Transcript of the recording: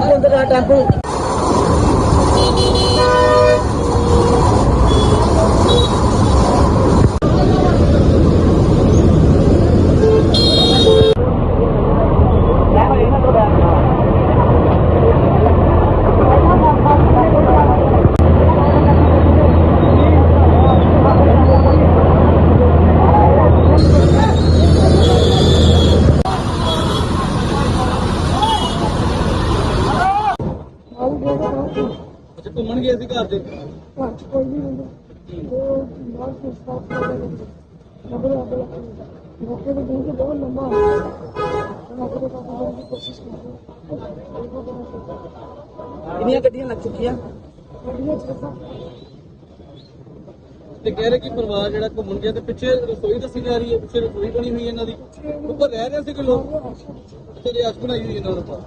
Tempo ਅੰਦਰ ਆ tempo. ਅੱਛਾ ਘੁੰਮਣ ਗਏ ਸੀ ਘਰ ਦੇ ਕੋਈ ਨਹੀਂ ਹੁੰਦਾ। ਉਹ ਬਾਹਰ ਤੋਂ ਕਰ ਰਹੇ ਮੌਕੇ ਤੇ ਕੇ ਬਹੁਤ ਲੰਮਾ ਹੈ। ਦੀ ਕੋਸ਼ਿਸ਼ ਕਿੰਨੀਆਂ ਗੱਡੀਆਂ ਲੱਗ ਚੁੱਕੀਆਂ? ਗੱਡੀਆਂ ਤੇ ਕਹਿ ਰਹੇ ਕਿ ਪਰਿਵਾਰ ਜਿਹੜਾ ਘੁੰਮਣ ਗਿਆ ਤੇ ਪਿੱਛੇ ਰਸੋਈ ਦੱਸੀ ਜਾ ਰਹੀ ਹੈ ਪਿੱਛੇ ਰਸੋਈ ਬਣੀ ਹੋਈ ਹੈ ਇਹਨਾਂ ਦੀ। ਉੱਪਰ ਰਹਿ ਰਹੇ ਸੀ ਕੋਈ ਲੋਕ? ਉੱਥੇ ਰਿਆਸ ਬਣਾਈ ਹੋਈ ਇਹਨਾਂ ਦੇ ਉੱਪਰ